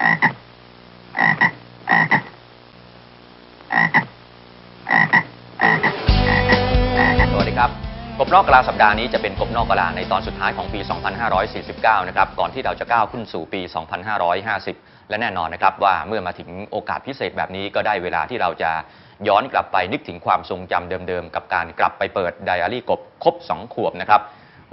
สวัสดีครับกบนอกกลาสัปดาห์นี้จะเป็นกบนอกกลาในตอนสุดท้ายของปี 2549 นะครับ ก่อนที่เราจะก้าวขึ้นสู่ปี 2550 และแน่นอนนะครับว่าเมื่อมาถึงโอกาสพิเศษแบบนี้ก็ได้เวลาที่เราจะย้อนกลับไปนึกถึงความทรงจำเดิมๆ กับการกลับไปเปิดไดอารี่กบครบ 2 ขวบนะครับ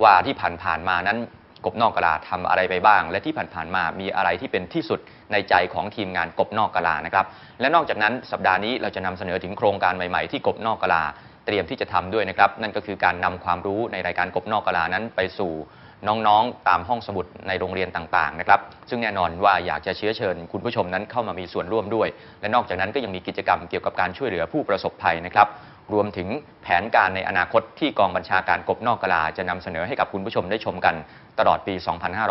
ว่าที่ผ่านๆมานั้น กบนอกกะลาทำอะไรไปบ้าง และที่ผ่านๆมามีอะไรที่เป็นที่สุดในใจของทีมงานกบนอกกะลานะครับและนอกจากนั้นสัปดาห์นี้เราจะนำเสนอถึงโครงการใหม่ๆที่กบนอกกะลาเตรียมที่จะทำด้วยนะครับนั่นก็คือการนำความรู้ในรายการกบนอกกะลานั้นไปสู่น้องๆ ตามห้องสมุดในโรงเรียนต่างๆ นะครับ ซึ่งแน่นอนว่าอยากจะเชื้อเชิญคุณผู้ชมนั้นเข้ามามีส่วนร่วมด้วย และนอกจากนั้นก็ยังมีกิจกรรมเกี่ยวกับการช่วยเหลือผู้ประสบภัยนะครับ รวมถึงแผนการในอนาคตที่กองบัญชาการกบนอกกลาจะนำเสนอให้กับคุณผู้ชมได้ชมกันตลอดปี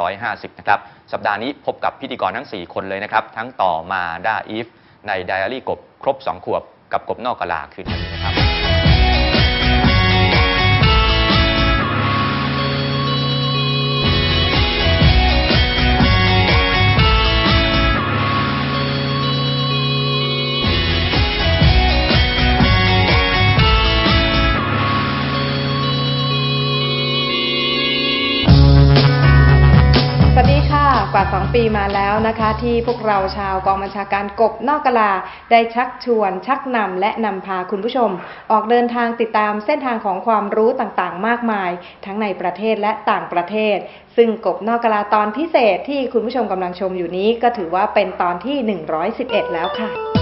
2550 นะครับ สัปดาห์นี้พบกับพิธีกรทั้ง 4 คนเลยนะครับ ทั้งต่อมาด้าอีฟในไดอารี่กบครบ 2 ขวบกับกบนอกกลาคืนนี้นะครับ ว่า 2 ปีมาแล้วนะคะ ที่พวกเราชาวกองบัญชาการกบนอกกลาได้ชักชวน ชักนำและนำพาคุณผู้ชม ออกเดินทางติดตามเส้นทางของความรู้ต่างๆ มากมาย ทั้งในประเทศและต่างประเทศ ซึ่งกบนอกกลาตอนพิเศษที่คุณผู้ชมกำลังชมอยู่นี้ ก็ถือว่าเป็นตอนที่ 111 แล้วค่ะ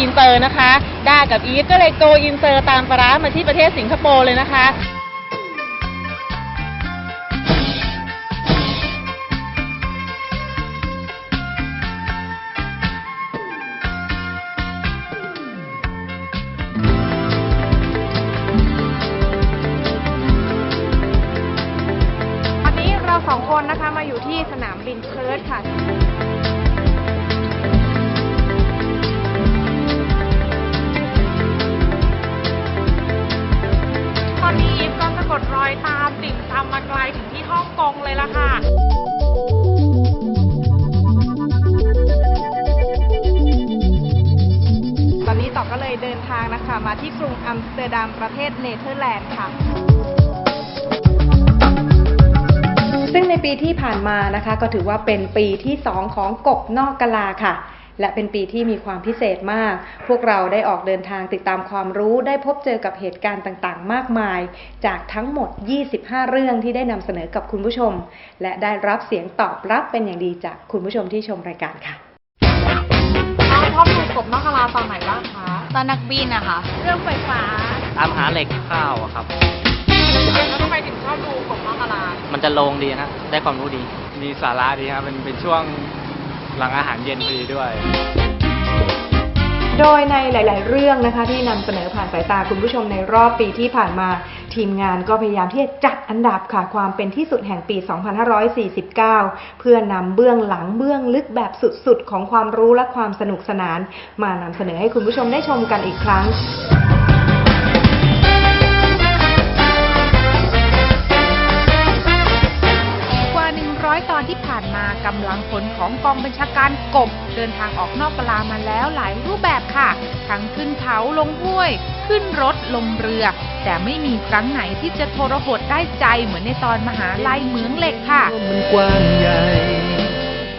อินเตอร์นะคะ ด้ากับอีฟก็เลยโกอินเตอร์ตามปลาร้ามาที่ประเทศสิงคโปร์เลยนะคะตอนนี้เราสองคนนะคะมาอยู่ที่สนามบินเคิร์ดค่ะ ฮ่องกงเลยล่ะค่ะตอนนี้ต่อก็เลยเดินทางนะคะมาที่กรุงอัมสเตอร์ดัมประเทศเนเธอร์แลนด์ค่ะ ซึ่งในปีที่ผ่านมานะคะ ก็ถือว่าเป็นปีที่ 2 ของกบนอกกะลาค่ะ และเป็นปีที่มีความพิเศษมาก พวกเราได้ออกเดินทางติดตามความรู้ ได้พบเจอกับเหตุการณ์ต่างๆ มากมาย จากทั้งหมด 25 เรื่องที่ได้นำเสนอกับคุณผู้ชม และได้รับเสียงตอบรับเป็นอย่างดีจากคุณผู้ชมที่ชมรายการค่ะน้องชอบดูกบนอกกะลาตอนไหนบ้างคะ ตอนนักบินอะค่ะเรื่องไฟฟ้า ตามหาเหล็กข้าวอะครับ แล้วทำไมถึงชอบดูกบนอกกะลามันจะโลงดีนะ ได้ความรู้ดี มีสาระดีครับเป็นเป็นช่วง หลังอาหารเย็นพอดีด้วย โดยในหลาย ๆ เรื่องนะคะ ที่นำเสนอผ่านสายตาคุณผู้ชมในรอบปีที่ผ่านมา ทีมงานก็พยายามที่จะจัดอันดับค่ะความเป็นที่สุดแห่งปี 2549 เพื่อนำเบื้องหลังเบื้องลึกแบบสุด ๆ ของความรู้และความสนุกสนาน มานำเสนอให้คุณผู้ชมได้ชมกันอีกครั้ง ร้อยตอนที่ผ่านมากำลังพลของกองบัญชาการกบ เดินทางออกนอกกลามาแล้วหลายรูปแบบค่ะ ทั้งขึ้นเขาลงห้วย ขึ้นรถลงเรือ แต่ไม่มีครั้งไหนที่จะโทรหดได้ใจเหมือนในตอนมหาลัยเหมืองเหล็กค่ะ มันกว้างใหญ่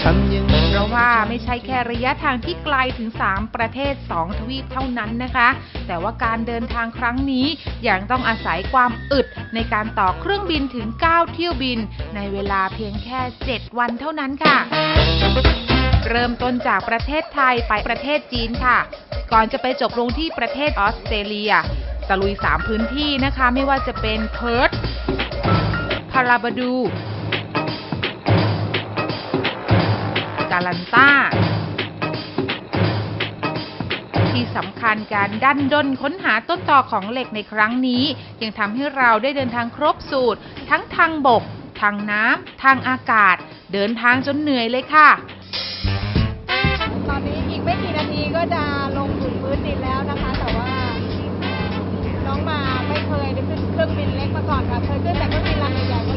ทำยัง ราะว่าไม่ใช่แค่ระยะทางที่ไกลถึง 3 ประเทศ 2 ทวีปเท่านั้นนะคะ แต่ว่าการเดินทางครั้งนี้ยังต้องอาศัยความอึดในการต่อเครื่องบินถึง 9 เที่ยวบิน ในเวลาเพียงแค่ 7 วันเท่านั้นค่ะ เริ่มต้นจากประเทศไทยไปประเทศจีนค่ะ ก่อนจะไปจบลงที่ประเทศออสเตรเลียตะลุย 3 พื้นที่นะคะ ไม่ว่าจะเป็นเพิร์ธพาราบาดู กาลันต้า ที่สำคัญการดันด้นค้นหาต้นต่อของเหล็กในครั้งนี้ ยังทำให้เราได้เดินทางครบสูตร ทั้งทางบก ทางน้ำทางอากาศ เดินทางจนเหนื่อยเลยค่ะ ตอนนี้อีกไม่กี่นาทีก็จะลงถึงพื้นดินแล้วนะคะ แต่ว่าน้องมาไม่เคยได้ขึ้นเครื่องบินเล็กมาก่อนค่ะ เคยขึ้นแต่เครื่องบินลำใหญ่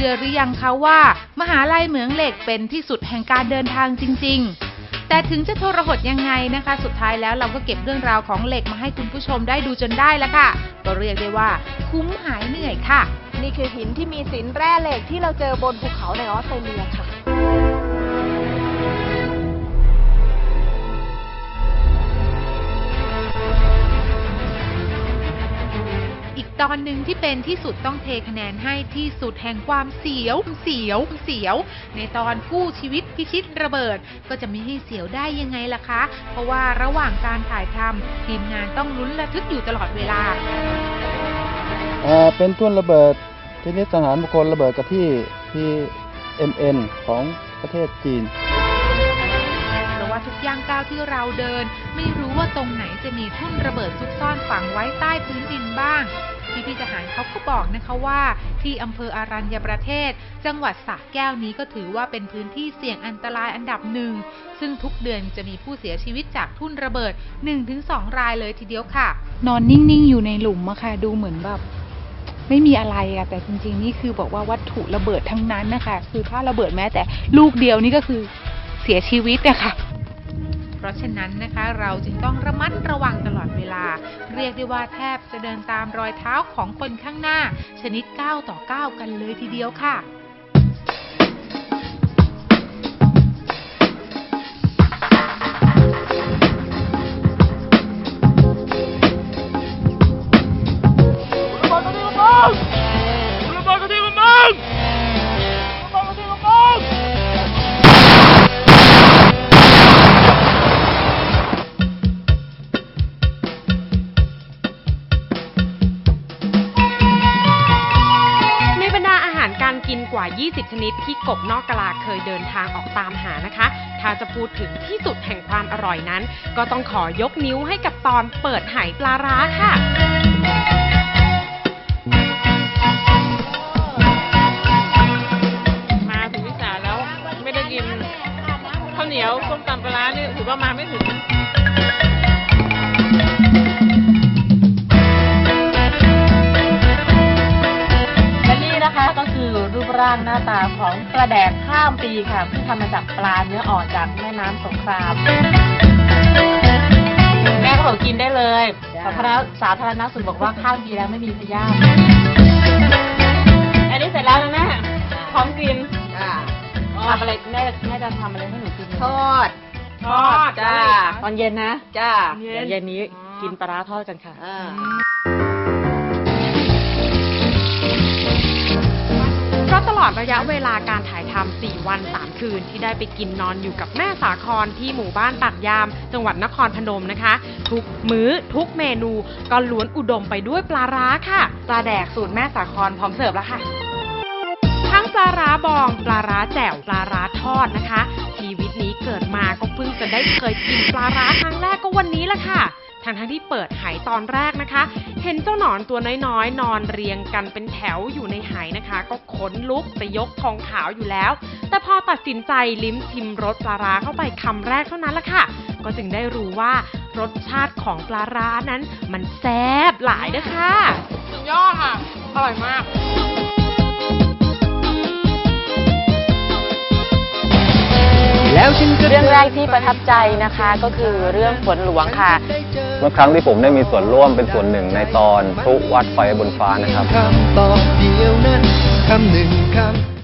ชื่อหรือยังคะว่า มหาลัยเหมืองเหล็กเป็นที่สุดแห่งการเดินทางจริง ๆแต่ถึงจะทรหดยังไงนะคะ สุดท้ายแล้วเราก็เก็บเรื่องราวของเหล็กมาให้คุณผู้ชมได้ดูจนได้แล้วค่ะ ก็เรียกได้ว่า คุ้มหายเหนื่อยค่ะ นี่คือหินที่มีสินแร่เหล็กที่เราเจอบนภูเขาในออสเตรเลียค่ะ ตอนหนึ่งที่เป็นที่สุดต้องเทคะแนนให้ที่สุดแห่งความเสียว เสียว เสียว ในตอนกู้ชีวิตพิชิตระเบิด ก็จะไม่ให้เสียวได้ยังไงล่ะคะ เพราะว่าระหว่างการถ่ายทำทีมงานต้องลุ้นระทึกอยู่ตลอดเวลาอ่าเป็นทุ่นระเบิดชนิดสังหารบุคคลระเบิดกับที่ PMN ของประเทศจีนเพราะว่าทุกย่างก้าวที่เราเดิน ไม่รู้ว่าตรงไหนจะมีทุ่นระเบิดซุกซ่อนฝังไว้ใต้พื้นดินบ้าง พี่พี่ๆทหารเขาก็บอกนะคะว่า ที่อำเภออารัญญประเทศ จังหวัดสระแก้วนี้ก็ถือว่าเป็นพื้นที่เสี่ยงอันตรายอันดับหนึ่ง ซึ่งทุกเดือนจะมีผู้เสียชีวิตจากทุ่นระเบิด 1-2 รายเลยทีเดียวค่ะ นอนนิ่ง ๆ อยู่ในหลุมอะค่ะ ดูเหมือนแบบไม่มีอะไรอะแต่จริง ๆ นี่คือบอกว่าวัตถุระเบิดทั้งนั้นนะคะ คือถ้าระเบิดแม้แต่ลูกเดียวนี่ก็คือเสียชีวิตอะค่ะ เพราะฉะนั้นนะคะเราจึงต้องระมัดระวังตลอดเวลา เรียกได้ว่าแทบจะเดินตามรอยเท้าของคนข้างหน้า ชนิดก้าวต่อก้าวกันเลยทีเดียวค่ะ 20 ชนิดที่กบนอกกะลาเคยเดินทางออกตามหานะคะ ถ้าจะพูดถึงที่สุดแห่งความอร่อยนั้น ก็ต้องขอยกนิ้วให้กับตอนเปิดไหปลาร้าค่ะมาถึงวิสาแล้วไม่ได้กินข้าวเหนียวส้มตำปลาร้านี่ถือว่ามาไม่ถึง ก็คือรูปร่างหน้าตาของปลาแดกข้ามปีค่ะที่ทำมาจากปลาเนื้ออ่อนจากแม่น้ำสงคราม แม่ก็บอกกินได้เลยสาธารณสาธารณสุขบอกว่าข้ามปีแล้วไม่มีพยาธิอันนี้เสร็จแล้วนะแม่พร้อมกินทำอะไรแม่แม่จะทำอะไรให้หนูกินทอดทอดจ้าตอนเย็นนะ จ้าเดี๋ยวเย็นนี้กินปลาร้าทอดกันค่ะ เพราะตลอดระยะเวลาการถ่ายทำ4วัน 3 คืน ที่ได้ไปกินนอนอยู่กับแม่สาครที่หมู่บ้านปากยาม จังหวัดนครพนมนะคะ ทุกมื้อทุกเมนูก็ล้วนอุดมไปด้วยปลาร้าค่ะปลาแดกสูตรแม่สาครพร้อมเสิร์ฟแล้วค่ะทั้งปลาร้าบอง ปลาร้าแจ่ว ปลาร้าทอดนะคะ ชีวิตนี้เกิดมาก็เพิ่งจะได้เคยกินปลาร้าครั้งแรกก็วันนี้ละค่ะ ทั้งทั้งๆที่เปิดไหตอนแรกนะคะ เห็นเจ้าหนอนตัวน้อยๆ นอนเรียงกันเป็นแถวอยู่ในไหนะคะ ก็ขนลุกจะยกทองขาวอยู่แล้ว แต่พอตัดสินใจลิ้มชิมรสปลาร้าเข้าไปคำแรกเท่านั้นละค่ะ ก็จึงได้รู้ว่ารสชาติของปลาร้านั้น มันแซ่บหลายนะคะสุดยอดค่ะ อร่อยมากแล้วฉันก็เรื่องแรกที่ประทับใจนะคะก็คือเรื่องฝนหลวงค่ะ เมื่อครั้งที่ผมได้มีส่วนร่วมเป็นส่วนหนึ่งในตอนพลุวัดไฟบนฟ้านะครับ